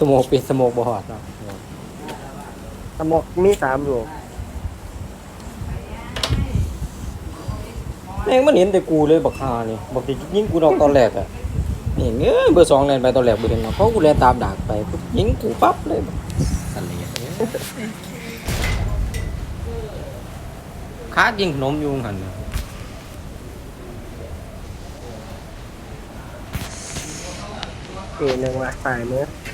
สโมกปิดสโมกบ่ฮอดเนาะสมอกมีสามอยู่แม่งมันเห็นแต่กูเลยบักฮานี่บอกสิยิงกูดอกตอนแรกอะนี่เอ้ยเบอร์สองแลนไปตอนแรกบ่เห็นเนาะเพราะกูแลนตามดากไปปุ๊บยิงกูปั๊บเลยสันเลยค้ายิงขนมอยู่หันน่ะเอหนึ่งละสายมือโ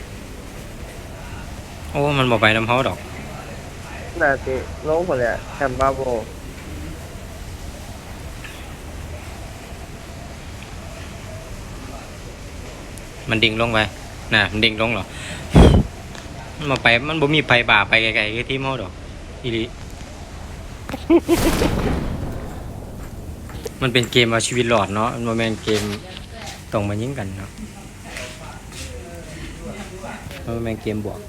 อ้มันบ่ไปน้ำเฮาดอกน่าจะลงหมดเลยอะแคมบาโบมันดิ่งลงไปน่ะมันดิ่งลงเหรอมันบ่ไปมันบ่มีไผบ่าไปไกลๆคือทีมเฮาดอกอีหลีมันเป็นเกมเอาชีวิตรอดเนาะมันบ่แม่นเกมต้องมายิงกันเนาะมันบ่แม่นเกมบวก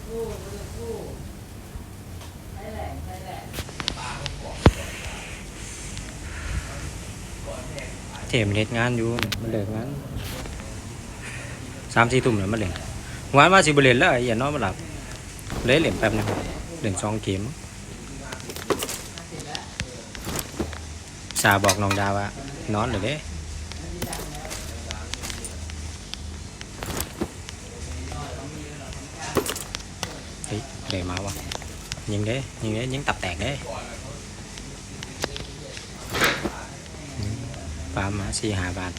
เทมนเฮ็ดงานอยู่มันเลิกงานสามสี่ทุ่มแล้วมันเล่นวานมาสิบเล่นแล้วไอ้ย่านอนมาหลับเลยเล่นแป๊บหนึงเล่นสองเกมสาบอกน้องดาวว่านอนเลยเด้เฮ้ยเดี๋ยมาวะยิงเด้ยิงเด้ยิงตับแตกเด้ ฟามาสี่หาบาท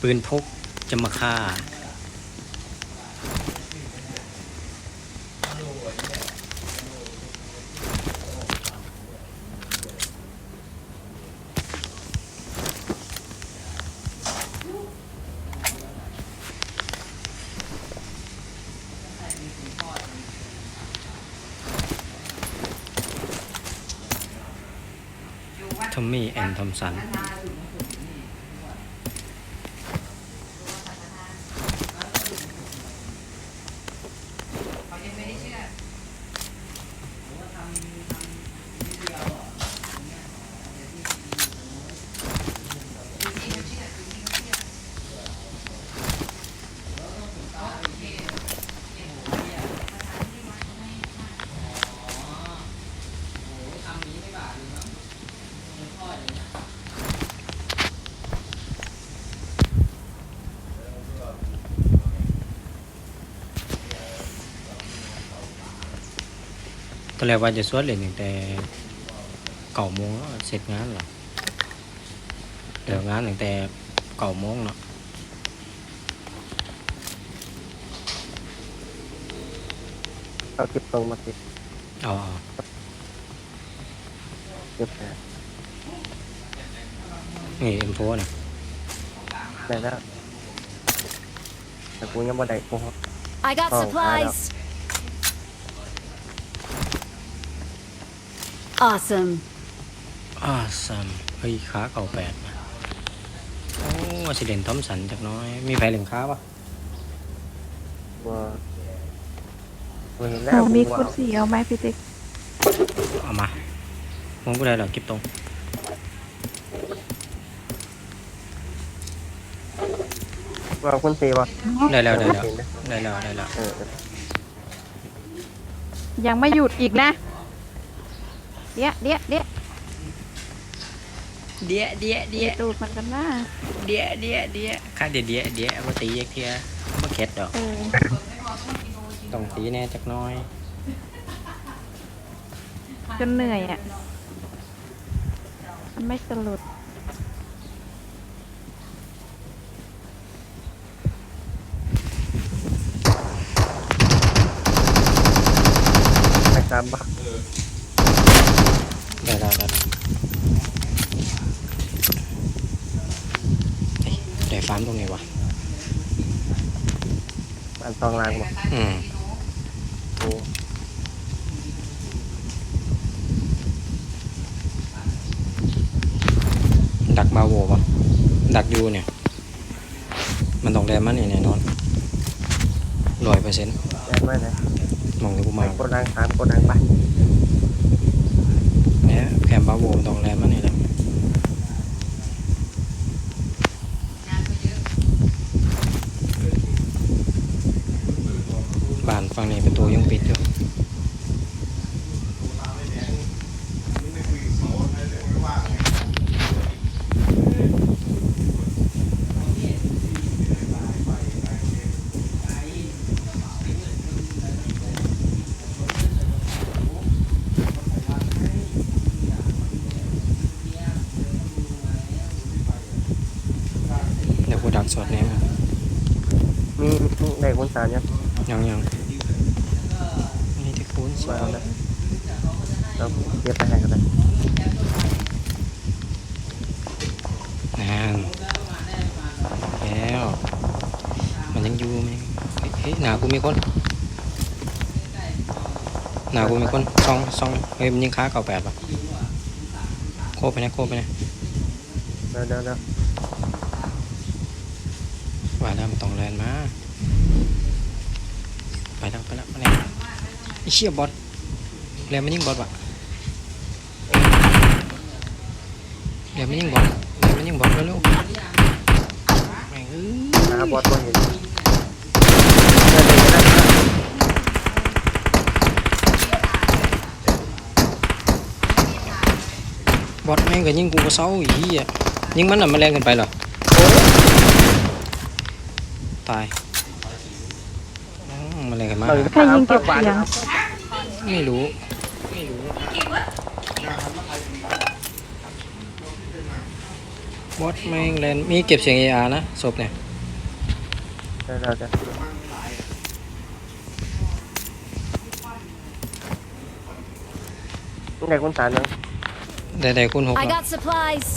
ปืนพกจะมาฆ่า ทอมมี่แอนทอมสัน ตอนแรกว่าจะสวดเล่นตั้งแต่เก่าโมงแล้วเสร็จงานหรอเดี๋ยวงานตั้งแต่เก่าโมงเนาะ เอาคลิปตรง มาติดเอาเอาเก็บแผลนี่เอ็มโฟนะได้แล้วแต่กูยังบ่ได้กู I got Oh, supplies. Awesome. อ้าซัมเฮ้ยค้าเก่าแปดนะโอ้ว่าสิเด่นทอมสันจักหน้อย มีใครเหลืองค้าปะว่ากูเห็นแล้วเอามีกูคุว่าณสีเอาไหมพี่ติ๊กเอามาผมก็ได้หรอกคลิปตรง ว่าคุณสีว่าได้แล้วได้แล้วได้แล้วได้แล้ว เออ ยังไม่หยุดอีกนะ เดี๋ยวเดี๋ยวเดี๋ยวเดียเดียเดียดูดมันกันนะเดียเดียเดียข้าเดียเดียเดียมาตีเยกเทียมาเข็ดดอกเออต้องตีแน่จักหน้อยจนเหนื่อยอะมันไม่สลุดไปตามบ้า ได้แล้วได้แล้วเฮ้ยได้ฟาร์มตรงไหนวะอันตองลางบ่อืมกูดักบาโวปะดักอยูเนี่ย มันต้องแรมมันนี่แน่นอนร้อยเปอร์เซ็นต์ได้ไหมนะมองที่กูไปมาโกดังสามโกดังไป เนี่ยแคมบาโวตรงแรมมันนี่แหละบ้านฝั่งนี้ประตูยังปิดอยู่ คุณสารยังยังยังนี่ที่คูณสมาอเอางนะเราเก็บไปให้กันเลยนานแล้วมันยังอยู่ไหมเฮ้ยเฮ้ยหนากูมีคนหนากูมีคนซองซองเฮ้ยมันยิงค้าเก่าแปดป่ะโคบไปนะโคบไปนะเดี๋ยวเดี๋ยวเดี๋ยวว่าแล้วมันต้องแลนมาไปแล้วไปแล้วไปแล้วไอ้ เชี่ยบอสแลนมันยิงบอสว่ะแลนมันยิงบอสแลนมันยิงบอสเร็วๆแม่งเอ้ยหาบอสตัวเห็นเดี๋ยวเดี๋ยวเดี๋ยวนะบอสแม่งก็ยิงกูก็เศร้าอีเหี้ยยิงมันน่ะมันแรงเกินไปเหรอตายอืมมันแรงกันมาก ใครยิงเก็บเสียง ไม่รู้ ไม่รู้บอสแม่งแรงมีเก็บเสียง AR นะศพเนี่ยเดี๋ยวเดี๋ยวเดี๋ยวมีในคุณสารยังได้ได้คุณหก I แล้ว got supplies.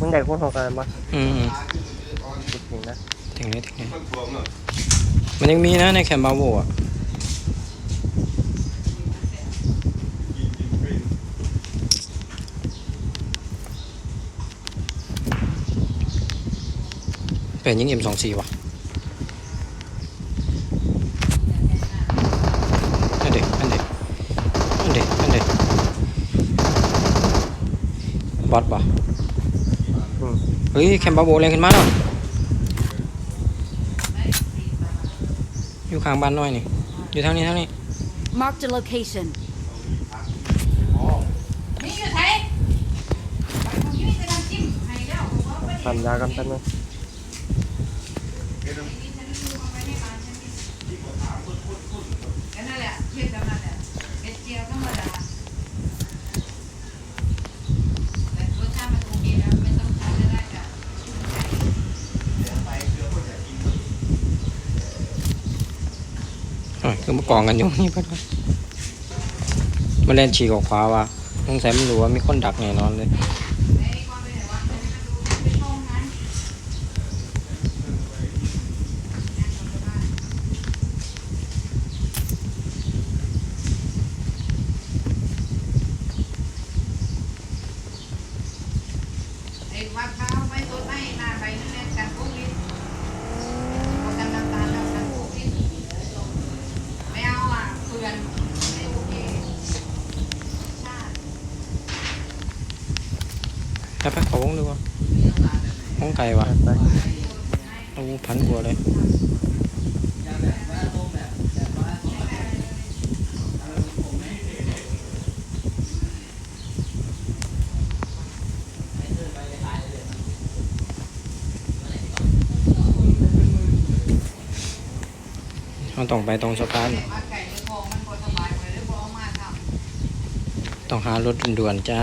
มึงได้คุณหกกันมั้ยอืมอืมคิดถึงนะ ถึงนี้ถึงนี้มันยังมีนะในแคมบาโวอะเป็นยิง M24 ว่ะอันเด็กอันเด็กอันเด็กอันเด็กบอสป่ะเฮ้ยแคมบาโวแรงขึ้นมาแล้วอยู่ ข้างบ้านน้อยนี่ อยู่ทางนี้ทางนี้ Marked a location. ทำยากันแป๊บนึง นั่นแหละเทียบกันนั่นแหละเอ็ดเจียวธรรมดาแต่รสชาติมันโอเคนะไม่ต้องทานก็ได้จ้ะ เอ้ย คือมากองกันอยู่นี่เพิ่นว่ามาเล่นฉีกออกขวาว่ะสงสัยมันรู้ว่ามีคนดักแน่นอนเลย ไอ้มะพร้าวไม่ต้นไม่หน้าใบนั่นแหละกันพวกนี้พอกันน้ำตาลแล้วกันพวกนี้ไม่เอาอะเพื่อนไม่โอเคชาติ แล้วไปเขาวงดูว่าห้องไก่ว่ะโอ้พันกว่าเลยมันต้องไปตรงสะพานต้องหารถด่วนๆจ้า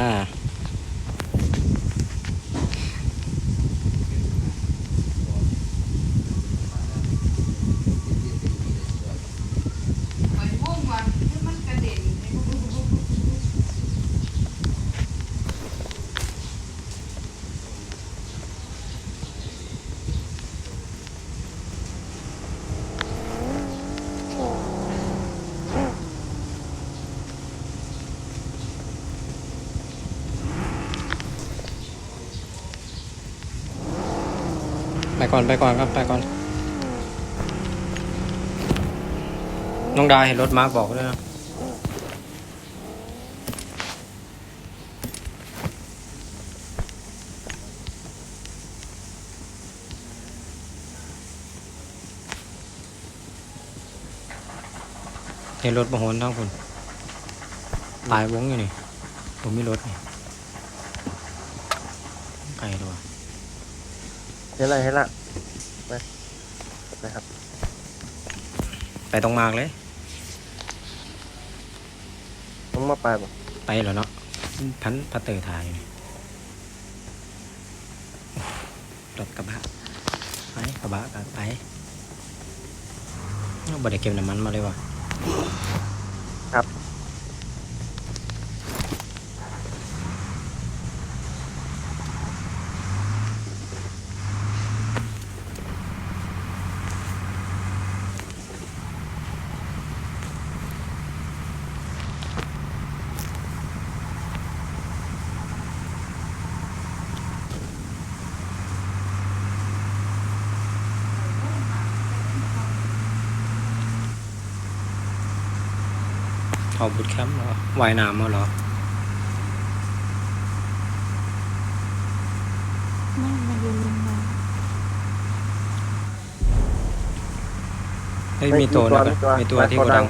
ก่อนไปก่อนครับไปก่อน น้องดาเห็นรถมาร์กบอกด้วยนะเห็นรถประหนทั้งคนหลายวงอยู่นี่ผมมีรถนี่ไกลด้วย thế này thế nào ไปตรงมากเลย ต้องมาไปบ่ไปแล้วเนาะพันพัตเตอร์ถ่ายอยู่นี่รถกระบะ ไปกระบะกันไปเอาบ่ได้เก็บน้ำมันมาเลยว่ะ เอาบุตแคมป์เหรอว่ายน้ำมาเหรอไม่มันอยู่ริมน้เฮ้ยมีตัวนะมีตัวที่กระดัง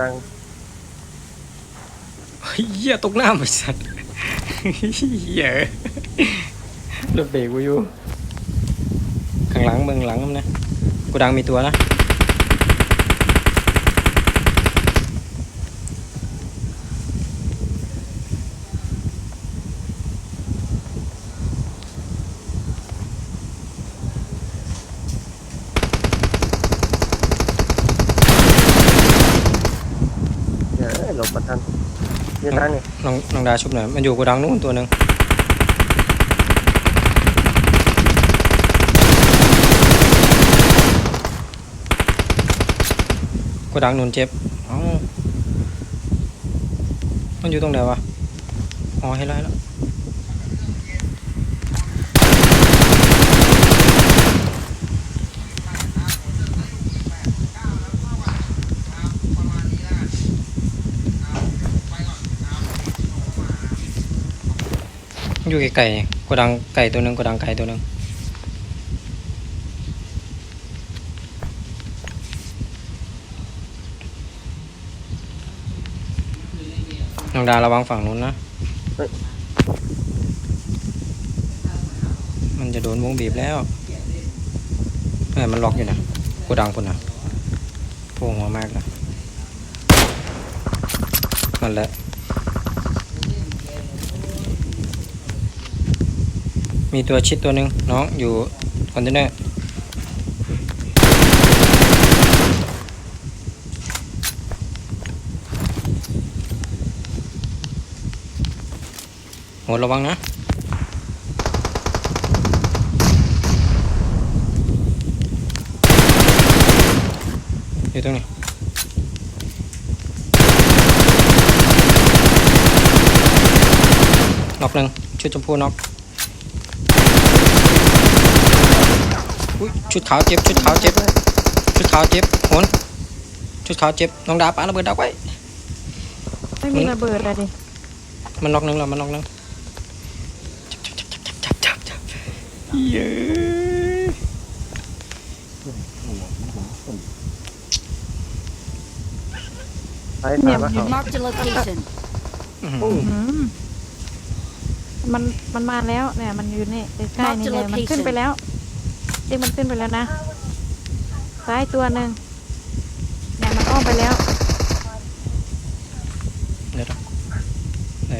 ดังเฮ้ยเหี้ยตกน้ำไปสัตว์เหี้ยรถเบรกกูอยู่ข้างหลังเมืองหลังนั่นนะกูดังมีตัวนะ เดี๋ยวหลบมาทันเดี๋ยวทาง น้องน้องดาชุบหน่อย มันอยู่กูดังนู้นตัวหนึ่งกูดังนูนเจ็บเอ้ามันอยู่ตรงไหนวะ อ๋อให้ไล่แล้ว อยู่ไกลๆนี่กดังไก่ตัวหนึ่งกดังไก่ตัวหนึ่งน้องดาระวังฝั่งนู้นนะ มันจะโดนวงบีบแล้วเฮ้ยมันล็อกอยู่นะกดังพุ่นนะโผล่หัวมากแล้วนั่นแหละ มีตัวชิดตัวหนึ่งน้องอยู่คอนเทนเนอร์โหระวังนะอยู่ตรงนี้น็อกหนึ่งชุดชมพูน็อก อุ๊ยชุดขาวเจ็บชุดขาวเจ็บชุดขาวเจ็บโหนชุดขาวเจ็บน้องดาปาระเบิดดักไว้ำไม่มีระเบิดอะไรดิมันน็อกหนึงแล้วมันน็อกหนึงจับจับจับจับจับจับเย้ไปตามมาเขา Marked a location. อื้อหืปุ้องอืมมันมันมาแล้วเนี่ยมันอยู่นี่ใกล้ๆนี่เลยมันขึ้นไปแล้ว เด็กมันขึ้นไปแล้วนะซ้ายตัวหนึ่งเนี่ยมันอ้อมไปแล้วเดี๋ยวนะไหน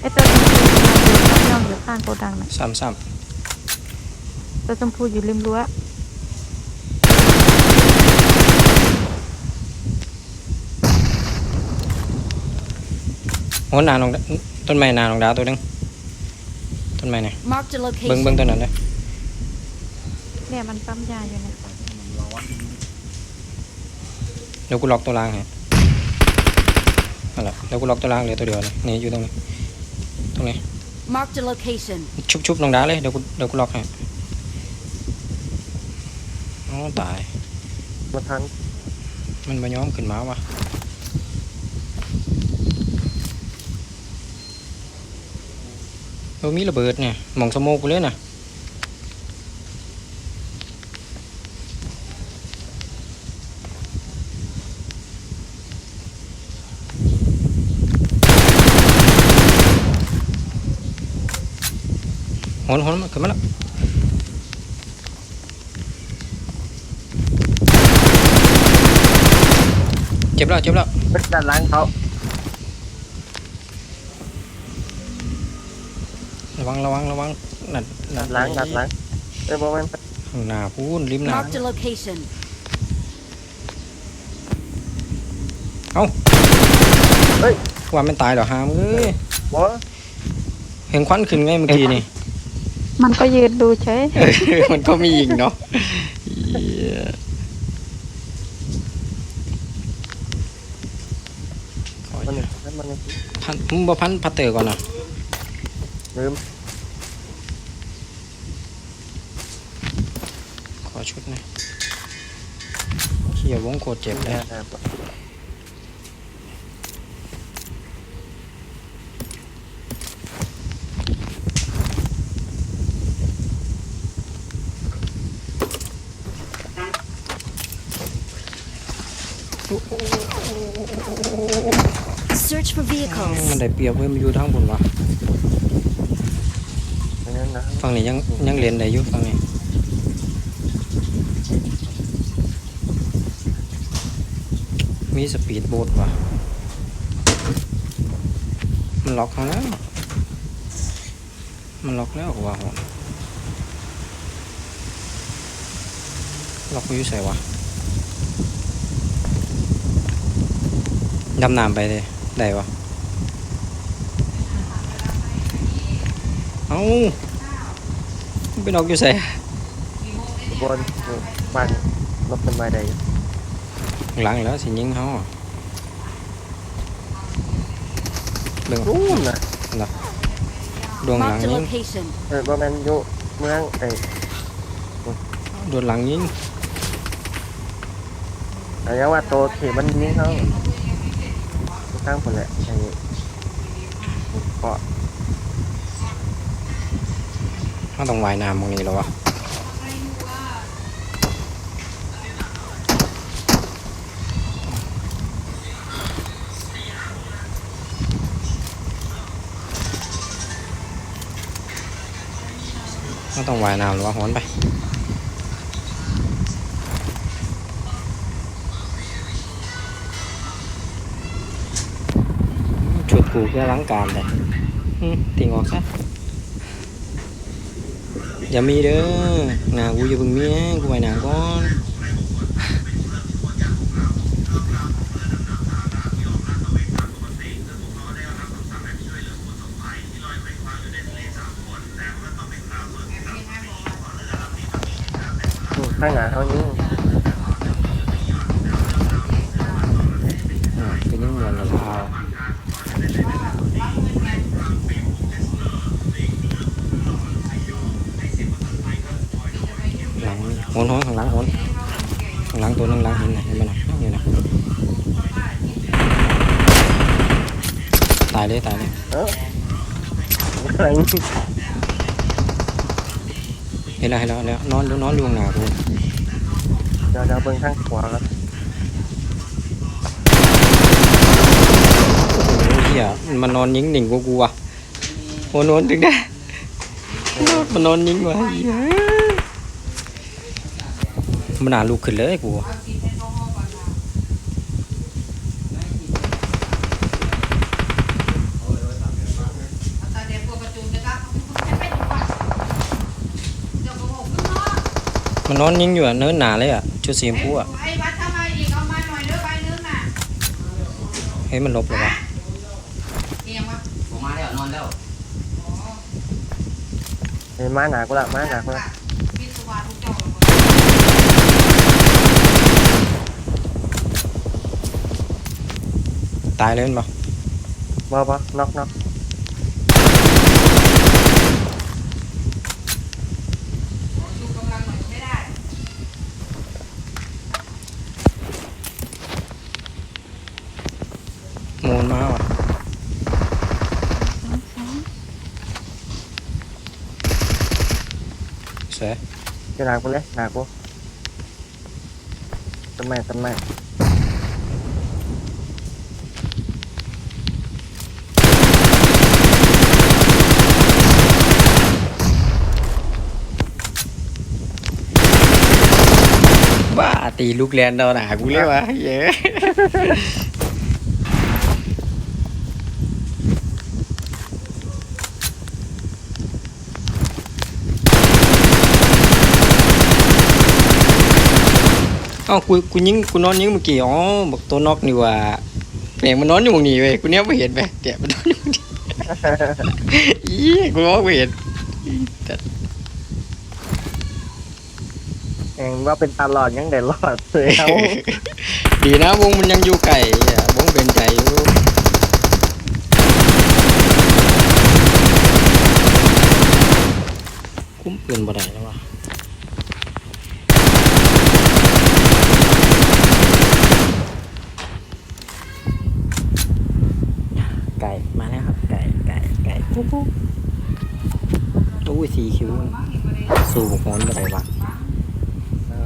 ไอ้ตัวชมพูมันอยู่ข้างย่องอยู่ข้างโกดังน่ะสามสามตัวชมพูอยู่ริมรั้วโหนหนาน้องดาต้นไม้หนาน้องดาตัวหนึงต้นไม้ไหน Marked a เบิ้งเบิ้ง location. ตัวนั้นเลย เนี่ยมันปั๊มยาอยู่เนี่ยเดี๋ยวกูล็อกตัวล่างให้นั่นแหละเดี๋ยวกูล็อกตัวล่างเหลือตัวเดียวเลยนี่อยู่ตรงนี้ตรงนี้ Marked a location. ชุบชุบน้องดาเลยเดี๋ยวกูเดี๋ยวกูล็อกให้อ๋อตาย มาทันมันมาย้อมขึ้นมาวะเออมีระเบิดเนี่ยหมองสโมกกูเลยนะ หนหนมันขึ้นมาแล้วเจ็บแล้วเจ็บแล้วเป็นด้านหลังเขาระวังระวังระวังนั่นด้านหลังด้านหลังเอ้ยบ่แม่นข้างหน้าพูนริมหน้า Marked a location. ว่ามันตายเหรอฮามเอ้ยบ่เห็นควันขึ้นไงเมื่อกี้นี่ มันก็ยืนดูเฉยเออมันก็มีอีกเนาะเหี้ยขอมันนี่นั่นมันนี่พันมึงบ่พันพัตเตอร์ก่อนนะลืมขอชุดหน่อยเขี่ยวงโคตรเจ็บเลย แอบ Search for มัน vehicles. ได้เปรียบเว้ยมันอยู่ทางบนวะอันนั้นนะฝั่งนี้ยังยังเรียนได้อยู่ฝั่งนี้มีสปีดโบ๊ทว่ะมันล็อกเขาแล้ว มันล็อกแล้วกว่าผมล็อกกูอยู่ใส่วะดำน้ำไปเลย ได้วะ เอ้ามันเป็นออกอยู่ใส่บนนี่บ้านรถเป็นไม้ใดอยู่หลังแล้วสิยิงเขาอะเบิ่งนู่นน่ะดวงหลัง Marked a ยิง location. เออบ่แม่นอยู่เมืองไอ้ดวงหลังยิงอันนี้ว่าโตที่มันยิงเขา ตั้งผลแหละไอ้เกาะเขาต้องว่ายน้ำตรงนี้แล้ววะต้องว่ายน้ำหรือว่าหอนไป ชุดกูแค่ล้างการเลยติงออกซะอย่ามีเด้อหนากูอย่าเพิ่งมีนะกูไปหนาก่อนข้างหน้าเขายิ เห็นแล้วเห็นแล้วเห็นแล้วนอนนอนอยู่ข้างหน้ากูเดี๋ยวเดี๋ยวเบิ่งทางขวาครับโอ้โหเหี้ยมันนอนยิงหนิ่งกูกูว่ะโอ้นอนถึงได้มันนอนยิงว่ะเหี้ยมันน่าลุกขึ้นเลยกู แต่เดี๋ยวพวกประจุจะรับจะเป็นว่าเดี๋ยวผมขึ้นเนาะ มันนอนยิงอยู่อะเนินหนาเลยอะชุดสีชมพูอะไอ้วัดทำไมอีกเอามาหน่อยเด้อใบนึงน่ะเฮ้ยมันลบเลยวะเอียงวะผมมาแล้วนอนแล้วเห็นม้าหนากูละม้าหนากูละพิศวาทุกเจ้าตายเลยมันปะบ่บ่น็อกน็อก sẽ. Cái nào của lấy nào của tâm mẹ tâm mẹ bà thì lúc lên đâu nào cũng lấy bà dễ. ตีลูกแลนเราหนากูเรียกว่าเย้เอ้ากูกูยิงกูนอนยิงเมื่อกี้อ๋อบอกตัวนอกนี่ว่าแหม่งมันนอนอยู่ตรงนี้เว้ยกูเนี้ยไม่เห็นไปเดี๋ยวมันนอนอยู่ตรงนี้อีกูมองไม่เห็นเองว่าเป็นตาหลอดยังได้รอดเลยเอาดีนะวงมันยังอยู่ไก่อะวงเป็นใจอยู่คุ้มปืนบ่ได้แล้ววะไก่มาแล้วครับ ไก่ไก่ ไก่ปุ๊บปุ๊บโอ้ยสีคิ้วสู้หอนบ่ได้วะเอา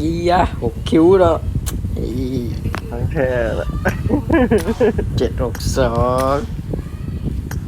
ยี่ยะหกคิ้วแล้วอีทั้งเธอเจ็ดหกสอง